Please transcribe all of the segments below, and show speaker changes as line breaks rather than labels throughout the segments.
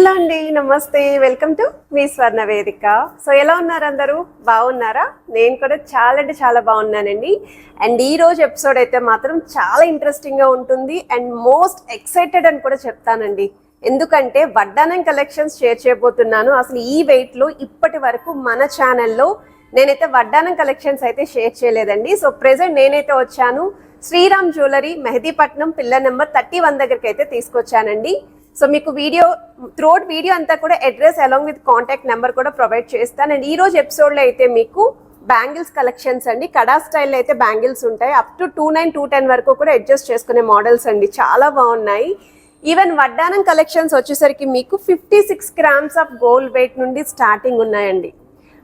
Hello అండి నమస్తే. Welcome to me స్వర్ణ వేదిక. సో ఎలా ఉన్నారు అందరూ? బాగున్నారా? నేను కూడా చాలా అంటే చాలా బాగున్నానండి. అండ్ ఈ రోజు ఎపిసోడ్ అయితే మాత్రం చాలా ఇంట్రెస్టింగ్గా ఉంటుంది అండ్ మోస్ట్ ఎక్సైటెడ్ అని కూడా చెప్తానండి. ఎందుకంటే వడ్డానం కలెక్షన్స్ షేర్ చేయబోతున్నాను. అసలు ఈ వెయిట్లో ఇప్పటి వరకు మన ఛానల్లో నేనైతే వడ్డానం కలెక్షన్స్ అయితే షేర్ చేయలేదండి. సో ప్రెసెంట్ నేనైతే వచ్చాను. శ్రీరామ్ జ్యువెలరీ మెహదీపట్నం పిల్ల నెంబర్ థర్టీ వన్ దగ్గరికి అయితే తీసుకొచ్చానండి. సో మీకు వీడియో త్రోట్ వీడియో అంతా కూడా address along with contact number కూడా ప్రొవైడ్ చేస్తాను. అండ్ ఈ రోజు ఎపిసోడ్లో అయితే మీకు బ్యాంగిల్స్ కలెక్షన్స్ అండి. కడా స్టైల్ అయితే బ్యాంగిల్స్ ఉంటాయి. Up to two nine two ten వరకు కూడా అడ్జస్ట్ చేసుకునే మోడల్స్ అండి. చాలా బాగున్నాయి. ఈవెన్ వడ్డానం కలెక్షన్స్ వచ్చేసరికి మీకు fifty six grams of gold weight నుండి స్టార్టింగ్ ఉన్నాయండి.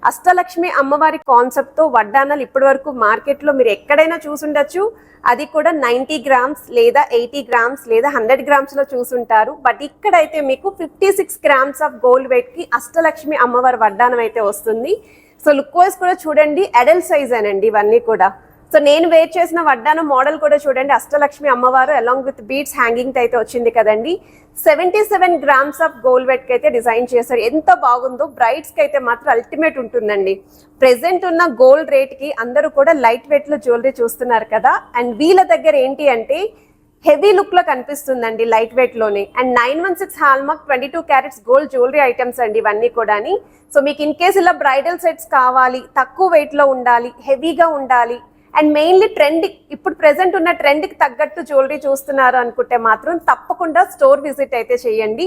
అష్టలక్ష్మి అమ్మవారి కాన్సెప్ట్తో వడ్డానాలు ఇప్పటి వరకు మార్కెట్లో మీరు ఎక్కడైనా చూసుండొచ్చు. అది కూడా నైంటీ గ్రామ్స్ లేదా ఎయిటీ గ్రామ్స్ లేదా హండ్రెడ్ గ్రామ్స్లో చూసుంటారు. బట్ ఇక్కడైతే మీకు fifty six grams of gold వెయిట్కి Ashtalakshmi అమ్మవారి వడ్డానం అయితే వస్తుంది. సో లుక్ వైజ్ కూడా చూడండి. అడల్ట్ సైజ్ అనండి ఇవన్నీ కూడా. సో నేను వేర్ చేసిన వడ్డానం మోడల్ కూడా చూడండి. అష్టలక్ష్మి అమ్మవారు అలాంగ్ విత్ బీడ్స్ హ్యాంగింగ్ అయితే వచ్చింది కదండి. Seventy seven grams of gold వెట్కి అయితే డిజైన్ చేశారు. ఎంత బాగుందో బ్రైడ్స్కి అయితే మాత్రం అల్టిమేట్ ఉంటుందండి. ప్రెసెంట్ ఉన్న గోల్డ్ రేట్కి అందరూ కూడా లైట్ వెయిట్లో జ్యువెలరీ చూస్తున్నారు కదా. అండ్ వీళ్ళ దగ్గర ఏంటి అంటే హెవీ లుక్లో కనిపిస్తుందండి light వెయిట్లోనే. And nine one six hallmark twenty two carats gold jewellery items అండి ఇవన్నీ కూడా సో మీకు ఇన్ కేస్ ఇలా బ్రైడల్ సెట్స్ కావాలి తక్కువ వెయిట్లో ఉండాలి హెవీగా ఉండాలి అండ్ మెయిన్లీ ట్రెండ్ ఇప్పుడు ప్రెసెంట్ ఉన్న ట్రెండ్కి తగ్గట్టు జ్యువెలరీ చూస్తున్నారు అనుకుంటే మాత్రం తప్పకుండా స్టోర్ విజిట్ అయితే చేయండి.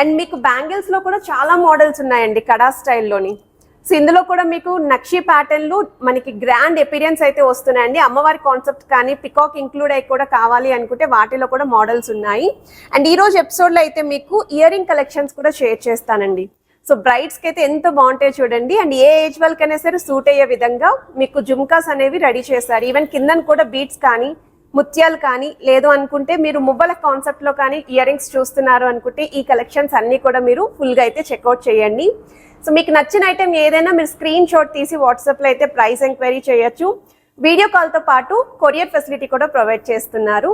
అండ్ మీకు బ్యాంగిల్స్లో కూడా చాలా మోడల్స్ ఉన్నాయండి కడా స్టైల్లోని సో ఇందులో కూడా మీకు నక్షి ప్యాటర్న్లు మనకి గ్రాండ్ ఎపీరియన్స్ అయితే వస్తున్నాయండి. అమ్మవారి కాన్సెప్ట్ కానీ పికాక్ ఇంక్లూడ్ అయి కూడా కావాలి అనుకుంటే వాటిలో కూడా మోడల్స్ ఉన్నాయి. అండ్ ఈరోజు ఎపిసోడ్లో అయితే మీకు ఇయరింగ్ కలెక్షన్స్ కూడా షేర్ చేస్తానండి. సో బ్రైడ్స్కి అయితే ఎంత బాగుంటాయో చూడండి. అండ్ ఏ ఏజ్ వాళ్ళకైనా సరే సూట్ అయ్యే విధంగా మీకు జుమ్కాస్ అనేవి రెడీ చేశారు. ఈవెన్ కిందన కూడా బీట్స్ కానీ ముత్యాలు కానీ లేదు అనుకుంటే మీరు మువ్వల కాన్సెప్ట్లో కానీ ఇయర్ రింగ్స్ చూస్తున్నారు అనుకుంటే ఈ కలెక్షన్స్ అన్నీ కూడా మీరు ఫుల్గా అయితే చెక్అవుట్ చేయండి. సో మీకు నచ్చిన ఐటెం ఏదైనా మీరు స్క్రీన్ షాట్ తీసి వాట్సాప్లో అయితే ప్రైస్ ఎంక్వైరీ చేయొచ్చు. వీడియో కాల్తో పాటు కొరియర్ ఫెసిలిటీ కూడా ప్రొవైడ్ చేస్తున్నారు.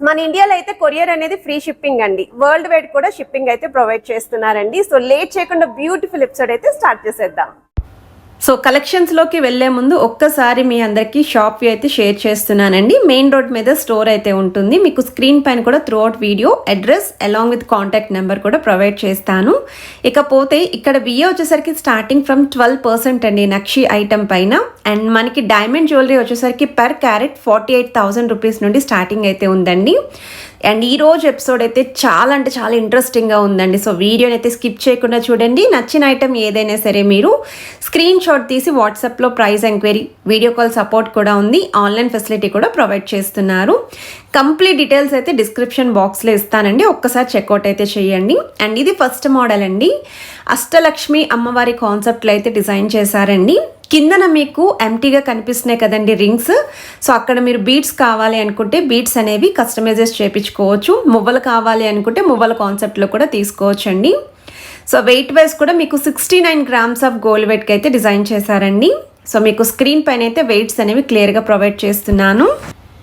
మన ఇండియాలో అయితే కొరియర్ అనేది ఫ్రీ షిప్పింగ్ అండి. వరల్డ్ వైడ్ కూడా షిప్పింగ్ అయితే ప్రొవైడ్ చేస్తున్నారండి. సో లేట్ చేయకుండా బ్యూటిఫుల్ ఎపిసోడ్ అయితే స్టార్ట్ చేసేద్దాం.
సో కలెక్షన్స్లోకి వెళ్ళే ముందు ఒక్కసారి మీ అందరికీ షాప్ అయితే షేర్ చేస్తున్నానండి. మెయిన్ రోడ్ మీద స్టోర్ అయితే ఉంటుంది. మీకు స్క్రీన్ పైన కూడా throughout video address along with contact number కూడా ప్రొవైడ్ చేస్తాను. ఇకపోతే ఇక్కడ బిఏ వచ్చేసరికి స్టార్టింగ్ ఫ్రమ్ ట్వెల్వ్ పర్సెంట్ అండి నక్షి ఐటమ్ పైన. అండ్ మనకి డైమండ్ జ్యువెలరీ వచ్చేసరికి per carat forty eight thousand rupees నుండి స్టార్టింగ్ అయితే ఉందండి. అండ్ ఈ రోజు ఎపిసోడ్ అయితే చాలా అంటే చాలా ఇంట్రెస్టింగ్గా ఉందండి. సో వీడియోని అయితే స్కిప్ చేయకుండా చూడండి. నచ్చిన ఐటెం ఏదైనా సరే మీరు స్క్రీన్ షాట్ తీసి వాట్సాప్లో price enquiry video call support కూడా ఉంది. ఆన్లైన్ ఫెసిలిటీ కూడా ప్రొవైడ్ చేస్తున్నారు. కంప్లీట్ డీటెయిల్స్ అయితే డిస్క్రిప్షన్ బాక్స్లో ఇస్తానండి. ఒక్కసారి చెక్అవుట్ అయితే చేయండి. అండ్ ఇది ఫస్ట్ మోడల్ అండి. అష్టలక్ష్మి అమ్మవారి కాన్సెప్ట్లో అయితే డిజైన్ చేశారండి. కిందన మీకు ఎంటీగా కనిపిస్తున్నాయి కదండి రింగ్స్ సో అక్కడ మీరు బీట్స్ కావాలి అనుకుంటే బీట్స్ అనేవి కస్టమైజెస్ చేయించుకోవచ్చు మువ్వలు కావాలి అనుకుంటే మువ్వల కాన్సెప్ట్లో కూడా తీసుకోవచ్చు అండి సో వెయిట్ వైజ్ కూడా మీకు sixty nine grams of gold వెట్కి అయితే డిజైన్ చేశారండి. సో మీకు స్క్రీన్ పైన అయితే వెయిట్స్ అనేవి క్లియర్గా ప్రొవైడ్ చేస్తున్నాను.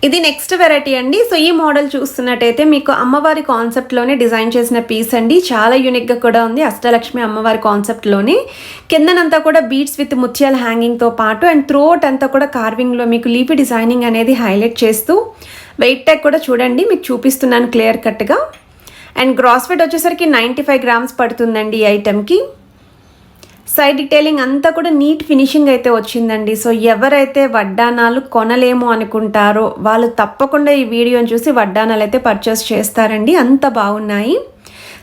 ఇది నెక్స్ట్ వెరైటీ అండి. సో ఈ మోడల్ చూస్తున్నట్టయితే మీకు అమ్మవారి కాన్సెప్ట్లోనే డిజైన్ చేసిన పీస్ అండి. చాలా యూనిక్గా కూడా ఉంది అష్టలక్ష్మి అమ్మవారి కాన్సెప్ట్లోనే కిందనంతా కూడా బీట్స్ విత్ ముత్యాల హ్యాంగింగ్తో పాటు అండ్ త్రోట్ అంతా కూడా కార్వింగ్లో మీకు లీపి డిజైనింగ్ అనేది హైలైట్ చేస్తూ వెయిట్ ట్యాగ్ కూడా చూడండి మీకు చూపిస్తున్నాను క్లియర్ కట్గా అండ్ గ్రాస్ వెయిట్ వచ్చేసరికి నైంటీ ఫైవ్ గ్రామ్స్ పడుతుందండి ఈ ఐటెంకి సైడ్ డీటెయిలింగ్ అంతా కూడా నీట్ ఫినిషింగ్ అయితే వచ్చిందండి. సో ఎవరైతే వడ్డానాలు కొనలేము అనుకుంటారో వాళ్ళు తప్పకుండా ఈ వీడియోని చూసి వడ్డానాలు అయితే పర్చేస్ చేస్తారండి. అంత బాగున్నాయి.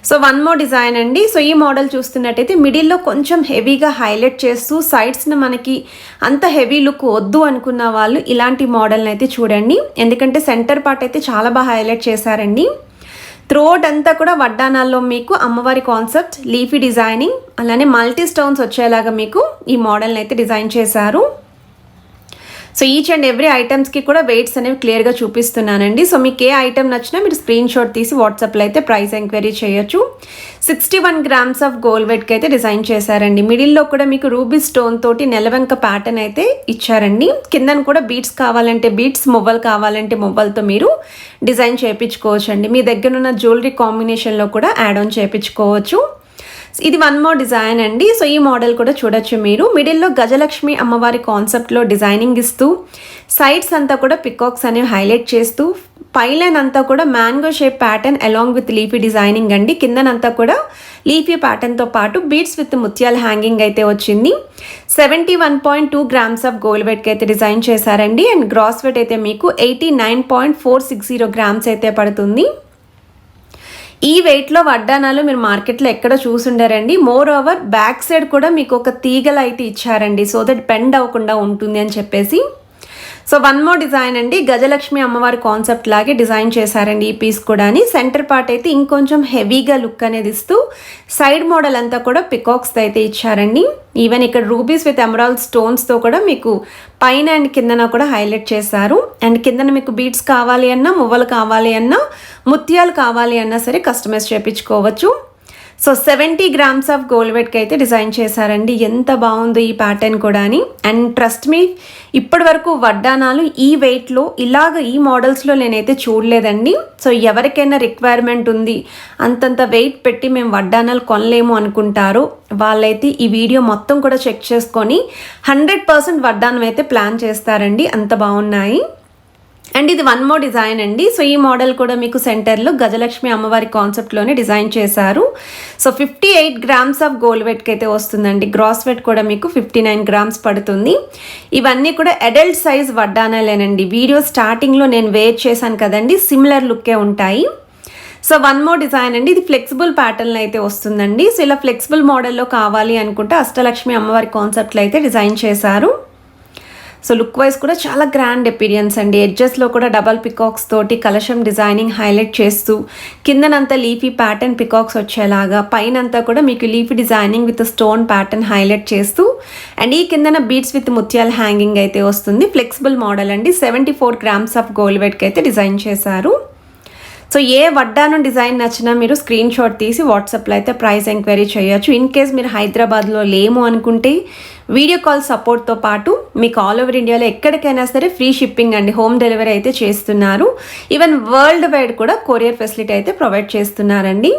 సో వన్ మోర్ డిజైన్ అండి. సో ఈ మోడల్ చూస్తున్నట్టయితే మిడిల్లో కొంచెం హెవీగా హైలైట్ చేస్తూ సైడ్స్ని మనకి అంత హెవీ లుక్ వద్దు అనుకున్న వాళ్ళు ఇలాంటి మోడల్ని అయితే చూడండి. ఎందుకంటే సెంటర్ పార్ట్ అయితే చాలా బాగా హైలైట్ చేశారండి. త్రోట్ అంతా కూడా వడ్డానాల్లో మీకు అమ్మవారి కాన్సెప్ట్ లీఫీ డిజైనింగ్ అలానే మల్టీ స్టోన్స్ వచ్చేలాగా మీకు ఈ మోడల్ని అయితే డిజైన్ చేశారు. సో ఈచ్ అండ్ ఎవ్రీ ఐటమ్స్కి కూడా వెయిట్స్ అనేవి క్లియర్గా చూపిస్తున్నానండి. సో మీకు ఏ ఐటమ్ నచ్చినా మీరు స్క్రీన్ షాట్ తీసి వాట్సాప్లో అయితే ప్రైస్ ఎంక్వైరీ చేయొచ్చు. Sixty one grams of gold వెట్కి అయితే డిజైన్ చేశారండి. మిడిల్లో కూడా మీకు రూబీ స్టోన్ తోటి నెలవెంక ప్యాటర్న్ అయితే ఇచ్చారండి. కిందన కూడా బీట్స్ కావాలంటే బీట్స్ మువ్వలు కావాలంటే మువ్వలతో మీరు డిజైన్ చేయించుకోవచ్చు అండి మీ దగ్గర ఉన్న జ్యువెలరీ కాంబినేషన్లో కూడా యాడ్ ఆన్ చేయించుకోవచ్చు ఇది వన్ మోర్ డిజైన్ అండి. సో ఈ మోడల్ కూడా చూడొచ్చు మీరు. మిడిల్లో గజలక్ష్మి అమ్మవారి కాన్సెప్ట్లో డిజైనింగ్ ఇస్తూ సైడ్స్ అంతా కూడా పికాక్స్ అనేవి హైలైట్ చేస్తూ పైలైన్ అంతా కూడా mango shape pattern along with leafy designing అండి. కిందనంతా కూడా లీఫీ ప్యాటర్న్తో పాటు బీడ్స్ విత్ ముత్యాల హ్యాంగింగ్ అయితే వచ్చింది. Seventy one point two grams of gold వెట్కి అయితే డిజైన్ చేశారండి. అండ్ గ్రాస్ వెట్ అయితే మీకు eighty nine point four six zero grams అయితే పడుతుంది. ఈ వెయిట్లో వడ్డానాలు మీరు మార్కెట్లో ఎక్కడ చూసుండారండి. మోర్ ఓవర్ బ్యాక్ సైడ్ కూడా మీకు ఒక తీగలు అయితే ఇచ్చారండి. సో దట్ బెండ్ అవ్వకుండా ఉంటుంది అని చెప్పేసి సో వన్ మోర్ డిజైన్ అండి. గజలక్ష్మి అమ్మవారి కాన్సెప్ట్ లాగే డిజైన్ చేశారండి ఈ పీస్ కూడా సెంటర్ పార్ట్ అయితే ఇంకొంచెం హెవీగా లుక్ అనేది ఇస్తూ సైడ్ మోడల్ అంతా కూడా పికాక్స్ అయితే ఇచ్చారండి. ఈవెన్ ఇక్కడ రూబీస్ విత్ ఎమరాల్ స్టోన్స్తో కూడా మీకు పైన అండ్ కిందన కూడా హైలైట్ చేశారు. అండ్ కిందన మీకు బీట్స్ కావాలి అన్నా మువ్వలు కావాలి అన్నా ముత్యాలు కావాలి అన్నా సరే కస్టమైజ్ చేయించుకోవచ్చు సో సెవెంటీ గ్రామ్స్ ఆఫ్ గోల్వెట్కి అయితే డిజైన్ చేశారండి. ఎంత బాగుందో ఈ ప్యాటర్న్ కూడా అని అండ్ ట్రస్ట్ మీ ఇప్పటి వరకు వడ్డానాలు ఈ వెయిట్లో ఇలాగ ఈ మోడల్స్లో నేనైతే చూడలేదండి. సో ఎవరికైనా రిక్వైర్మెంట్ ఉంది అంతంత వెయిట్ పెట్టి మేము వడ్డానాలు కొనలేము అనుకుంటారు. వాళ్ళైతే ఈ వీడియో మొత్తం కూడా చెక్ చేసుకొని హండ్రెడ్ పర్సెంట్ వడ్డానం అయితే ప్లాన్ చేస్తారండి. అంత బాగున్నాయి. అండ్ ఇది వన్ మోర్ డిజైన్ అండి. సో ఈ మోడల్ కూడా మీకు సెంటర్లో గజలక్ష్మి అమ్మవారి కాన్సెప్ట్లోనే డిజైన్ చేశారు. So fifty eight grams of gold వెట్కి అయితే వస్తుందండి. గ్రాస్ వెట్ కూడా మీకు ఫిఫ్టీ నైన్ గ్రామ్స్ పడుతుంది. ఇవన్నీ కూడా అడల్ట్ సైజ్ వడ్డానాలేనండి. వీడియో స్టార్టింగ్లో నేను వేర్ చేశాను కదండి. సిమిలర్ లుక్కే ఉంటాయి. సో వన్ మోర్ డిజైన్ అండి. ఇది ఫ్లెక్సిబుల్ ప్యాటర్న్ అయితే వస్తుందండి. సో ఇలా ఫ్లెక్సిబుల్ మోడల్లో కావాలి అనుకుంటే అష్టలక్ష్మి అమ్మవారి కాన్సెప్ట్లో అయితే డిజైన్ చేశారు. సో లుక్ వైజ్ కూడా చాలా గ్రాండ్ ఎపీరియన్స్ అండి. ఎడ్జెస్లో కూడా డబల్ పికాక్స్ తోటి కలశం డిజైనింగ్ హైలైట్ చేస్తూ కిందనంతా లీఫీ ప్యాటర్న్ పికాక్స్ వచ్చేలాగా పైనంతా కూడా మీకు leafy designing with stone pattern highlight చేస్తూ అండ్ ఈ కిందన బీట్స్ విత్ ముత్యాల హ్యాంగింగ్ అయితే వస్తుంది. ఫ్లెక్సిబుల్ మోడల్ అండి. Seventy four grams of gold వెట్కి అయితే డిజైన్ చేశారు. సో ఏ వడ్డాను డిజైన్ నచ్చినా మీరు స్క్రీన్ షాట్ తీసి వాట్సాప్లో అయితే ప్రైస్ ఎంక్వైరీ చేయొచ్చు. ఇన్ కేస్ మీరు హైదరాబాద్లో లేము అనుకుంటే వీడియో కాల్ సపోర్ట్తో పాటు మీకు ఆల్ ఓవర్ ఇండియాలో ఎక్కడికైనా సరే ఫ్రీ షిప్పింగ్ అండి. హోమ్ డెలివరీ అయితే చేస్తున్నారు. ఈవెన్ వరల్డ్ వైడ్ కూడా కొరియర్ ఫెసిలిటీ అయితే ప్రొవైడ్ చేస్తున్నారండి.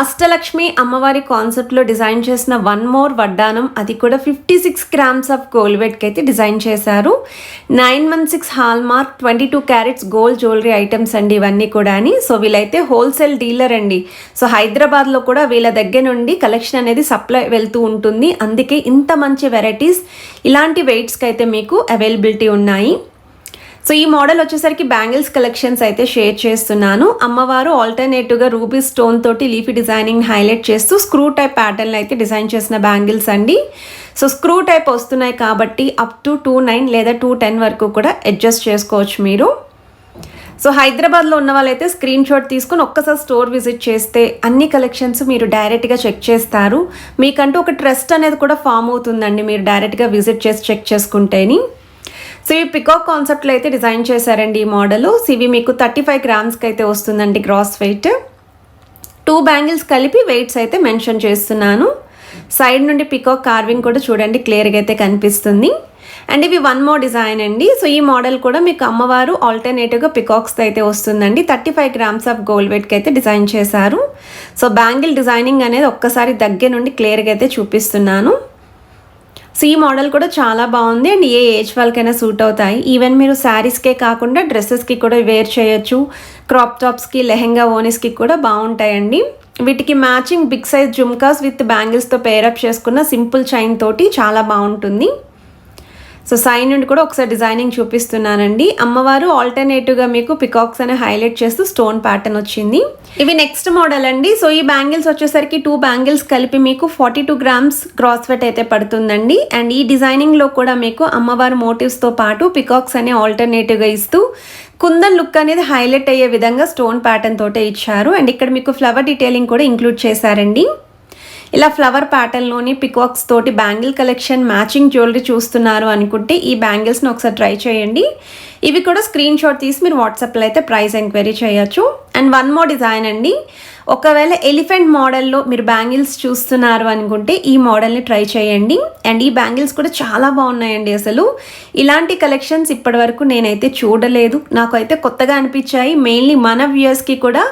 అష్టలక్ష్మి అమ్మవారి కాన్సెప్ట్లో డిజైన్ చేసిన వన్ మోర్ వడ్డానం అది కూడా fifty six grams of gold అయితే డిజైన్ చేశారు. Nine one six hallmark twenty two carats gold jewellery items అండి ఇవన్నీ కూడా అని. సో వీళ్ళైతే హోల్సేల్ డీలర్ అండి. సో హైదరాబాద్లో కూడా వీళ్ళ దగ్గర నుండి కలెక్షన్ అనేది సప్లై వెళ్తూ ఉంటుంది. అందుకే ఇంత మంచి వెరైటీస్ ఇలాంటి వెయిట్స్కి అయితే మీకు అవైలబిలిటీ ఉన్నాయి. సో ఈ మోడల్ వచ్చేసరికి బ్యాంగిల్స్ కలెక్షన్స్ అయితే షేర్ చేస్తున్నాను. అమ్మవారు ఆల్టర్నేటివ్గా రూబీ స్టోన్ తోటి లీఫీ డిజైనింగ్ హైలైట్ చేస్తూ స్క్రూ టైప్ ప్యాటర్న్ అయితే డిజైన్ చేసిన బ్యాంగిల్స్ అండి. సో స్క్రూ టైప్ వస్తున్నాయి కాబట్టి అప్ టు టూ నైన్ లేదా టూ టెన్ వరకు కూడా అడ్జస్ట్ చేసుకోవచ్చు మీరు. సో హైదరాబాద్లో ఉన్న వాళ్ళైతే స్క్రీన్ షాట్ తీసుకొని ఒక్కసారి స్టోర్ విజిట్ చేస్తే అన్ని కలెక్షన్స్ మీరు డైరెక్ట్గా చెక్ చేస్తారు. మీకంటూ ఒక ట్రస్ట్ అనేది కూడా ఫామ్ అవుతుందండి మీరు డైరెక్ట్గా విజిట్ చేసి చెక్ చేసుకుంటేని. సో ఈ పికాక్ కాన్సెప్ట్లో అయితే డిజైన్ చేశారండి ఈ మోడల్. సివి ఇవి మీకు థర్టీ ఫైవ్ గ్రామ్స్కి అయితే వస్తుందండి గ్రాస్ వెయిట్. టూ బ్యాంగిల్స్ కలిపి వెయిట్స్ అయితే మెన్షన్ చేస్తున్నాను. సైడ్ నుండి పికాక్ కార్వింగ్ కూడా చూడండి క్లియర్గా అయితే కనిపిస్తుంది. అండ్ ఇవి వన్ మోర్ డిజైన్ అండి. సో ఈ మోడల్ కూడా మీకు అమ్మవారు ఆల్టర్నేటివ్గా పికాక్స్ అయితే వస్తుందండి. Thirty five grams of gold వెయిట్కి అయితే డిజైన్ చేశారు. సో బ్యాంగిల్ డిజైనింగ్ అనేది ఒక్కసారి దగ్గర నుండి క్లియర్గా అయితే చూపిస్తున్నాను. సీ మోడల్ కూడా చాలా బాగుంది అండ్ ఏ ఏజ్ వాళ్ళకైనా సూట్ అవుతాయి. ఈవెన్ మీరు శారీస్కే కాకుండా డ్రెస్సెస్కి కూడా వేర్ చేయొచ్చు. క్రాప్ టాప్స్కి లెహెంగా ఓనీస్కి కూడా బాగుంటాయండి. వీటికి matching big size jhumkas with బ్యాంగిల్స్తో pair up చేసుకున్న సింపుల్ చైన్ తోటి చాలా బాగుంటుంది. సో సైడ్ నుండి కూడా ఒకసారి డిజైనింగ్ చూపిస్తున్నానండి. అమ్మవారు ఆల్టర్నేటివ్గా మీకు పికాక్స్ అనే హైలైట్ చేస్తూ స్టోన్ ప్యాటర్న్ వచ్చింది. ఇవి నెక్స్ట్ మోడల్ అండి. సో ఈ బ్యాంగిల్స్ వచ్చేసరికి టూ బ్యాంగిల్స్ కలిపి మీకు forty two grams gross weight అయితే పడుతుందండి. అండ్ ఈ డిజైనింగ్లో కూడా మీకు అమ్మవారి మోటివ్స్తో పాటు పికాక్స్ అనే ఆల్టర్నేటివ్గా ఇస్తూ కుందన్ లుక్ అనేది హైలైట్ అయ్యే విధంగా స్టోన్ ప్యాటర్న్ తోటే ఇచ్చారు. అండ్ ఇక్కడ మీకు ఫ్లవర్ డీటెయిలింగ్ కూడా ఇంక్లూడ్ చేశారండి. ఇలా ఫ్లవర్ ప్యాటర్న్లోని పికాక్స్ తోటి బ్యాంగిల్ కలెక్షన్ మ్యాచింగ్ జ్యువెలరీ చూస్తున్నారు అనుకుంటే ఈ బ్యాంగిల్స్ని ఒకసారి ట్రై చేయండి. ఇవి కూడా స్క్రీన్ షాట్ తీసి మీరు వాట్సాప్లో అయితే ప్రైస్ ఎంక్వైరీ చేయొచ్చు. అండ్ వన్ మోర్ డిజైన్ అండి. ఒకవేళ ఎలిఫెంట్ మోడల్లో మీరు బ్యాంగిల్స్ చూస్తున్నారు అనుకుంటే ఈ మోడల్ని ట్రై చేయండి. అండ్ ఈ బ్యాంగిల్స్ కూడా చాలా బాగున్నాయండి అసలు. ఇలాంటి కలెక్షన్స్ ఇప్పటి వరకు నేనైతే చూడలేదు. నాకు అయితే కొత్తగా అనిపించాయి. మెయిన్లీ మన వ్యూయర్స్కి కూడా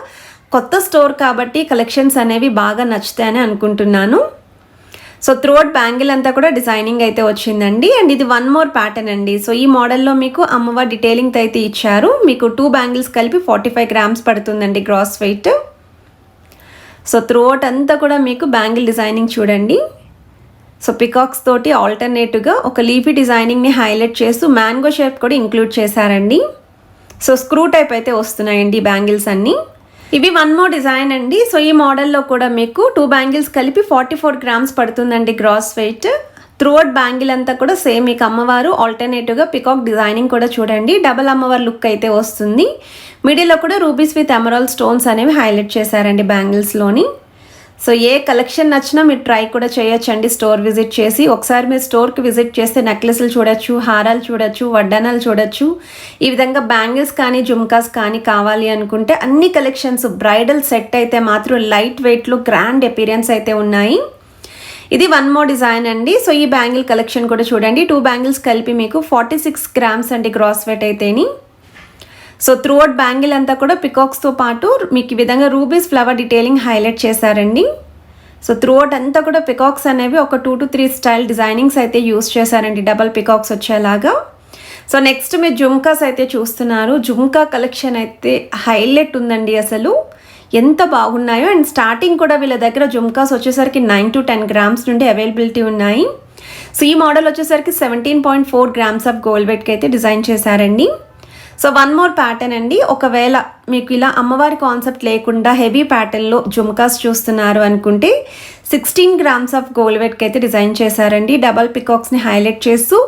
కొత్త స్టోర్ కాబట్టి కలెక్షన్స్ అనేవి బాగా నచ్చుతాయని అనుకుంటున్నాను. సో త్రోట్ బ్యాంగిల్ అంతా కూడా డిజైనింగ్ అయితే వచ్చిందండి. అండ్ ఇది వన్ మోర్ ప్యాటర్న్ అండి. సో ఈ మోడల్లో మీకు అమ్మవారి డీటెయిలింగ్ అయితే ఇచ్చారు. మీకు టూ బ్యాంగిల్స్ కలిపి ఫార్టీ ఫైవ్ గ్రామ్స్ పడుతుందండి గ్రాస్ వెయిట్ సో త్రోట్ అంతా కూడా మీకు బ్యాంగిల్ డిజైనింగ్ చూడండి. సో పికాక్స్ తోటి ఆల్టర్నేటివ్గా ఒక లీఫీ డిజైనింగ్ని హైలైట్ చేస్తూ మ్యాంగో షేప్ కూడా ఇంక్లూడ్ చేశారండి. సో స్క్రూ టైప్ అయితే వస్తున్నాయండి బ్యాంగిల్స్ అన్నీ. ఇవి వన్ మోర్ డిజైన్ అండి. సో ఈ మోడల్లో కూడా మీకు టూ బ్యాంగిల్స్ కలిపి ఫార్టీ ఫోర్ గ్రామ్స్ పడుతుందండి గ్రాస్ వెయిట్ త్రూఅవుట్ బ్యాంగిల్ అంతా కూడా సేమ్ మీకు అమ్మవారు ఆల్టర్నేటివ్గా పికాక్ డిజైనింగ్ కూడా చూడండి. డబల్ అమ్మవారి లుక్ అయితే వస్తుంది. మిడిల్లో కూడా రూబీస్ విత్ ఎమరాల్ స్టోన్స్ అనేవి హైలైట్ చేశారండి బ్యాంగిల్స్లోని సో ఏ కలెక్షన్ నచ్చినా మీరు ట్రై కూడా చేయొచ్చండి. స్టోర్ విజిట్ చేసి ఒకసారి మీరు స్టోర్కి విజిట్ చేస్తే నెక్లెస్లు చూడొచ్చు హారాలు చూడొచ్చు వడ్డానాలు చూడొచ్చు. ఈ విధంగా బ్యాంగిల్స్ కానీ జుమ్కాస్ కానీ కావాలి అనుకుంటే అన్ని కలెక్షన్స్ బ్రైడల్ సెట్ అయితే మాత్రం లైట్ వెయిట్లో గ్రాండ్ అపీరియన్స్ అయితే ఉన్నాయి. ఇది వన్ మోర్ డిజైన్ అండి. సో ఈ బ్యాంగిల్ కలెక్షన్ కూడా చూడండి. టూ బ్యాంగిల్స్ కలిపి మీకు ఫార్టీ సిక్స్ గ్రామ్స్ అండి గ్రాస్ వెయిట్ అయితేని. సో త్రూఅవుట్ బ్యాంగిల్ అంతా కూడా పికాక్స్తో పాటు మీకు ఈ విధంగా రూబీస్ ఫ్లవర్ డీటెయిలింగ్ హైలైట్ చేశారండి. సో త్రూఅవుట్ అంతా కూడా పికాక్స్ అనేవి ఒక two to three style designings అయితే యూస్ చేశారండి. డబల్ పికాక్స్ వచ్చేలాగా. సో నెక్స్ట్ మీరు జుమ్కాస్ అయితే చూస్తున్నారు. జుమ్కా కలెక్షన్ అయితే హైలైట్ ఉందండి అసలు. ఎంత బాగున్నాయో అండ్ స్టార్టింగ్ కూడా వీళ్ళ దగ్గర జుమ్కాస్ వచ్చేసరికి నైన్ టు టెన్ గ్రామ్స్ నుండి అవైలబిలిటీ ఉన్నాయి. సో ఈ మోడల్ వచ్చేసరికి seventeen point four grams of gold వెట్కి అయితే డిజైన్ చేశారండి. సో వన్ మోర్ ప్యాటర్న్ అండి. ఒకవేళ మీకు ఇలా అమ్మవారి కాన్సెప్ట్ లేకుండా హెవీ ప్యాటర్న్లో జుమ్కాస్ చూస్తున్నారు అనుకుంటే సిక్స్టీన్ గ్రామ్స్ ఆఫ్ గోల్డ్ వెట్కి అయితే డిజైన్ చేశారండి. డబల్ పికాక్స్ని హైలైట్ చేస్తూ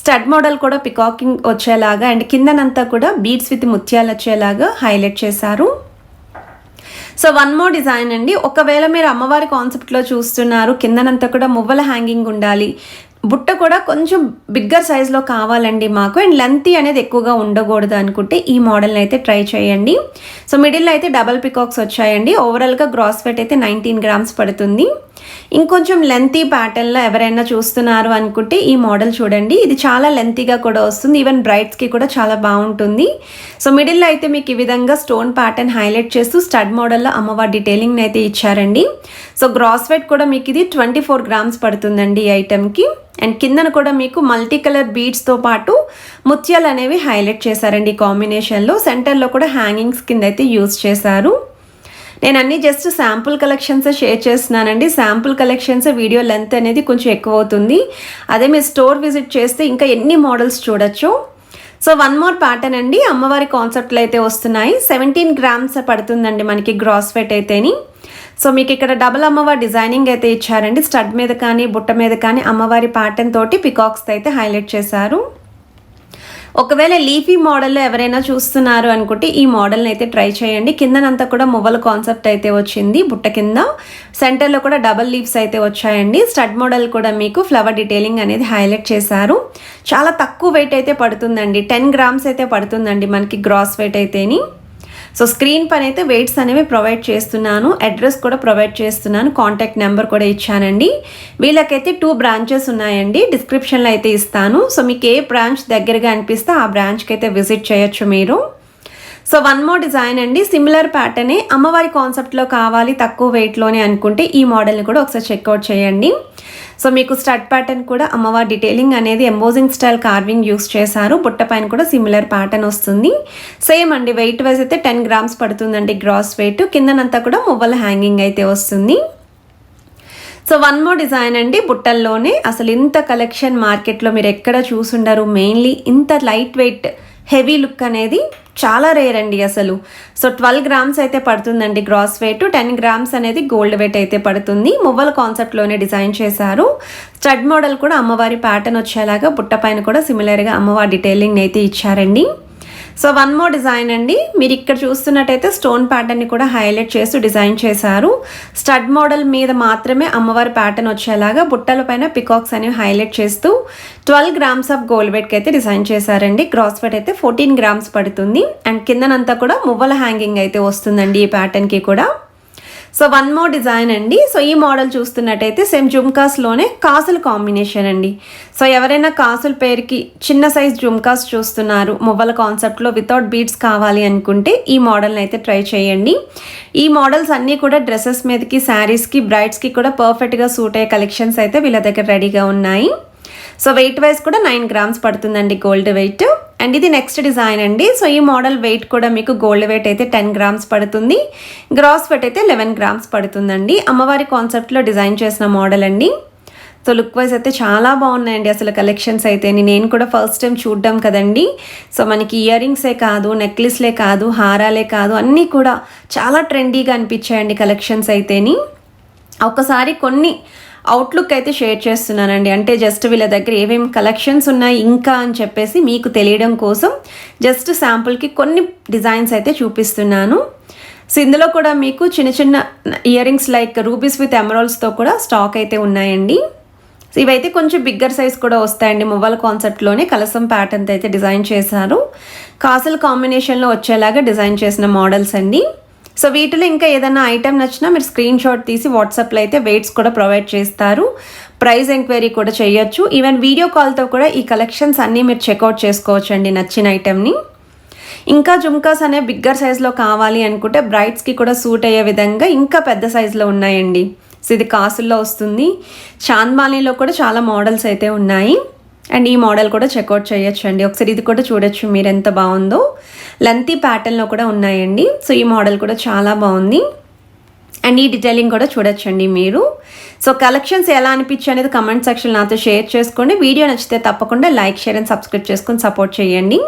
స్టడ్ మోడల్ కూడా పికాకింగ్ వచ్చేలాగా అండ్ కిందనంతా కూడా బీడ్స్ విత్ ముత్యాలు వచ్చేలాగా హైలైట్ చేశారు. సో వన్ మోర్ డిజైన్ అండి. ఒకవేళ మీరు అమ్మవారి కాన్సెప్ట్లో చూస్తున్నారు కిందనంతా కూడా మువ్వల హ్యాంగింగ్ ఉండాలి బుట్ట కూడా కొంచెం బిగ్గర్ సైజ్లో కావాలండి మాకు. అండ్ లెంతీ అనేది ఎక్కువగా ఉండకూడదు అనుకుంటే ఈ మోడల్ని అయితే ట్రై చేయండి. సో మిడిల్లో అయితే డబల్ పికాక్స్ వచ్చాయండి. ఓవరాల్గా గ్రాస్ వెయిట్ అయితే నైన్టీన్ గ్రామ్స్ పడుతుంది. ఇంకొంచెం లెంతీ ప్యాటర్న్లో ఎవరైనా చూస్తున్నారు అనుకుంటే ఈ మోడల్ చూడండి. ఇది చాలా లెంతీగా కూడా వస్తుంది. ఈవెన్ బ్రైట్స్కి కూడా చాలా బాగుంటుంది. సో మిడిల్లో అయితే మీకు ఈ విధంగా స్టోన్ ప్యాటర్న్ హైలైట్ చేస్తూ స్టడ్ మోడల్లో అమ్మవారి డీటెయిలింగ్ అయితే ఇచ్చారండి. సో గ్రాస్ వెయిట్ కూడా మీకు ఇది ట్వంటీ ఫోర్ గ్రామ్స్ పడుతుందండి ఈ ఐటెంకి. అండ్ కిందన కూడా మీకు మల్టీ కలర్ బీడ్స్తో పాటు ముత్యాలు అనేవి హైలైట్ చేశారండి ఈ కాంబినేషన్లో సెంటర్లో కూడా హ్యాంగింగ్స్ కింద అయితే యూజ్ చేశారు. నేను అన్ని జస్ట్ శాంపుల్ కలెక్షన్స్ షేర్ చేస్తున్నానండి. శాంపుల్ కలెక్షన్స్ వీడియో లెంత్ అనేది కొంచెం ఎక్కువ అవుతుంది అదే మీరు స్టోర్ విజిట్ చేస్తే ఇంకా ఎన్ని మోడల్స్ చూడొచ్చు. సో వన్ మోర్ ప్యాటర్న్ అండి. అమ్మవారి కాన్సెప్ట్లు అయితే వస్తున్నాయి. సెవెంటీన్ గ్రామ్స్ పడుతుందండి మనకి గ్రాస్ వెట్ అయితేని. సో మీకు ఇక్కడ డబుల్ అమ్మవారి డిజైనింగ్ అయితే ఇచ్చారండి. స్టడ్ మీద కానీ బుట్ట మీద కానీ అమ్మవారి ప్యాటర్న్ తోటి పికాక్స్ అయితే హైలైట్ చేశారు. ఒకవేళ లీఫీ మోడల్లో ఎవరైనా చూస్తున్నారు అనుకుంటే ఈ మోడల్ని అయితే ట్రై చేయండి. కిందనంతా కూడా మువ్వల కాన్సెప్ట్ అయితే వచ్చింది బుట్ట కింద. సెంటర్లో కూడా డబల్ లీవ్స్ అయితే వచ్చాయండి. స్టడ్ మోడల్ కూడా మీకు ఫ్లవర్ డీటెయిలింగ్ అనేది హైలైట్ చేశారు. చాలా తక్కువ వెయిట్ అయితే పడుతుందండి. టెన్ గ్రామ్స్ అయితే పడుతుందండి మనకి గ్రాస్ వెయిట్ అయితేని. సో స్క్రీన్ పైన అయితే వెయిట్స్ అనేవి ప్రొవైడ్ చేస్తున్నాను. అడ్రస్ కూడా ప్రొవైడ్ చేస్తున్నాను. కాంటాక్ట్ నెంబర్ కూడా ఇచ్చానండి. వీళ్ళకైతే టూ బ్రాంచెస్ ఉన్నాయండి. డిస్క్రిప్షన్లో అయితే ఇస్తాను. సో మీకు ఏ బ్రాంచ్ దగ్గరగా అనిపిస్తే ఆ బ్రాంచ్కి అయితే విజిట్ చేయొచ్చు మీరు. సో వన్ మోర్ డిజైన్ అండి. సిమిలర్ ప్యాటర్నే అమ్మవారి కాన్సెప్ట్లో కావాలి తక్కువ వెయిట్లోనే అనుకుంటే ఈ మోడల్ని కూడా ఒకసారి చెక్అవుట్ చేయండి. సో మీకు స్టడ్ ప్యాటర్న్ కూడా అమ్మవారి డీటెయిలింగ్ అనేది ఎంబోజింగ్ స్టైల్ కార్వింగ్ యూస్ చేశారు. బుట్ట పైన కూడా సిమిలర్ ప్యాటర్న్ వస్తుంది. సేమ్ అండి వెయిట్ వైజ్ అయితే టెన్ గ్రామ్స్ పడుతుందండి గ్రాస్ వెయిట్ కిందనంతా కూడా మొబైల్ హ్యాంగింగ్ అయితే వస్తుంది. సో వన్ మోర్ డిజైన్ అండి బుట్టల్లోనే అసలు ఇంత కలెక్షన్ మార్కెట్లో మీరు ఎక్కడ చూసుండరు. మెయిన్లీ ఇంత లైట్ వెయిట్ హెవీ లుక్ అనేది చాలా రేర్ అండి అసలు. సో ట్వెల్వ్ గ్రామ్స్ అయితే పడుతుందండి గ్రాస్ వెయిట్ టెన్ గ్రామ్స్ అనేది గోల్డ్ వెయిట్ అయితే పడుతుంది. మువ్వల కాన్సెప్ట్లోనే డిజైన్ చేశారు. స్టడ్ మోడల్ కూడా అమ్మవారి ప్యాటర్న్ వచ్చేలాగా పుట్టపైన కూడా సిమిలర్గా అమ్మవారి డీటెయిలింగ్ అయితే ఇచ్చారండి. సో వన్ మోర్ డిజైన్ అండి. మీరు ఇక్కడ చూస్తున్నట్టయితే స్టోన్ ప్యాటర్న్ని కూడా హైలైట్ చేస్తూ డిజైన్ చేశారు. స్టడ్ మోడల్ మీద మాత్రమే అమ్మవారి ప్యాటర్న్ వచ్చేలాగా బుట్టల పైన పికాక్స్ అనేవి హైలైట్ చేస్తూ ట్వెల్వ్ గ్రామ్స్ ఆఫ్ గోల్డ్ వెట్కి అయితే డిజైన్ చేశారండి. గ్రాస్ వెట్ అయితే ఫోర్టీన్ గ్రామ్స్ పడుతుంది. అండ్ కిందనంతా కూడా మువ్వల హ్యాంగింగ్ అయితే వస్తుందండి ఈ ప్యాటర్న్కి కూడా. సో వన్ మోర్ డిజైన్ అండి. సో ఈ మోడల్ చూస్తున్నట్టయితే సేమ్ జుమ్కాస్లోనే కాసుల కాంబినేషన్ అండి. సో ఎవరైనా కాసుల పేరుకి చిన్న సైజ్ జుమ్కాస్ చూస్తున్నారు మువ్వల కాన్సెప్ట్లో వితౌట్ బీడ్స్ కావాలి అనుకుంటే ఈ మోడల్ని అయితే ట్రై చేయండి. ఈ మోడల్స్ అన్నీ కూడా డ్రెస్సెస్ మీదకి శారీస్కి బ్రైడ్స్కి కూడా పర్ఫెక్ట్గా సూట్ అయ్యే కలెక్షన్స్ అయితే వీళ్ళ దగ్గర రెడీగా ఉన్నాయి. సో వెయిట్ వైజ్ కూడా నైన్ గ్రామ్స్ పడుతుందండి గోల్డ్ వెయిట్ అండ్ ఇది నెక్స్ట్ డిజైన్ అండి. సో ఈ మోడల్ వెయిట్ కూడా మీకు గోల్డ్ వెయిట్ అయితే టెన్ గ్రామ్స్ పడుతుంది. గ్రాస్ వెయిట్ అయితే లెవెన్ గ్రామ్స్ పడుతుందండి. అమ్మవారి కాన్సెప్ట్లో డిజైన్ చేసిన మోడల్ అండి. సో లుక్ వైజ్ అయితే చాలా బాగున్నాయండి అసలు కలెక్షన్స్ అయితే. నేను కూడా ఫస్ట్ టైం చూడ్డం కదండి. సో మనకి ఇయర్ రింగ్సే కాదు నెక్లెస్లే కాదు హారాలే కాదు అన్నీ కూడా చాలా ట్రెండీగా అనిపించాయండి కలెక్షన్స్ అయితేని. ఒకసారి కొన్ని అవుట్లుక్ అయితే షేర్ చేస్తున్నానండి. అంటే జస్ట్ వీళ్ళ దగ్గర ఏమేమి కలెక్షన్స్ ఉన్నాయి ఇంకా అని చెప్పేసి మీకు తెలియడం కోసం జస్ట్ శాంపుల్కి కొన్ని డిజైన్స్ అయితే చూపిస్తున్నాను. సో ఇందులో కూడా మీకు చిన్న చిన్న ear rings like rubies with ఎమరాల్స్తో కూడా స్టాక్ అయితే ఉన్నాయండి. సో ఇవైతే కొంచెం బిగ్గర్ సైజ్ కూడా వస్తాయండి. మొబైల్ కాన్సెప్ట్లోనే కలసం ప్యాటర్న్ అయితే డిజైన్ చేశారు. కాసల్ కాంబినేషన్లో వచ్చేలాగా డిజైన్ చేసిన మోడల్స్ అండి. సో వీటిలో ఇంకా ఏదైనా ఐటెం నచ్చినా మీరు స్క్రీన్ షాట్ తీసి వాట్సాప్లో అయితే వెయిట్స్ కూడా ప్రొవైడ్ చేస్తారు. ప్రైస్ ఎంక్వైరీ కూడా చేయొచ్చు. ఈవెన్ వీడియో కాల్తో కూడా ఈ కలెక్షన్స్ అన్నీ మీరు చెక్అవుట్ చేసుకోవచ్చు అండి నచ్చిన ఐటెంని ఇంకా జుమ్కాస్ అనే బిగ్గర్ సైజ్లో కావాలి అనుకుంటే బ్రైడ్స్కి కూడా సూట్ అయ్యే విధంగా ఇంకా పెద్ద సైజులో ఉన్నాయండి. సో ఇది కాసుల్లో వస్తుంది. చాంద్బానీలో కూడా చాలా మోడల్స్ అయితే ఉన్నాయి. అండ్ ఈ మోడల్ కూడా చెక్అవుట్ చేయొచ్చు అండి ఒకసారి ఇది కూడా చూడొచ్చు మీరు ఎంత బాగుందో. లెంతీ ప్యాటర్న్లో కూడా ఉన్నాయండి. సో ఈ మోడల్ కూడా చాలా బాగుంది. అండ్ ఈ డీటెయిలింగ్ కూడా చూడొచ్చండి మీరు. సో కలెక్షన్స్ ఎలా అనిపించి అనేది కమెంట్ సెక్షన్ నాతో షేర్ చేసుకోండి. వీడియో నచ్చితే తప్పకుండా లైక్ షేర్ అండ్ సబ్స్క్రైబ్ చేసుకొని సపోర్ట్ చేయండి.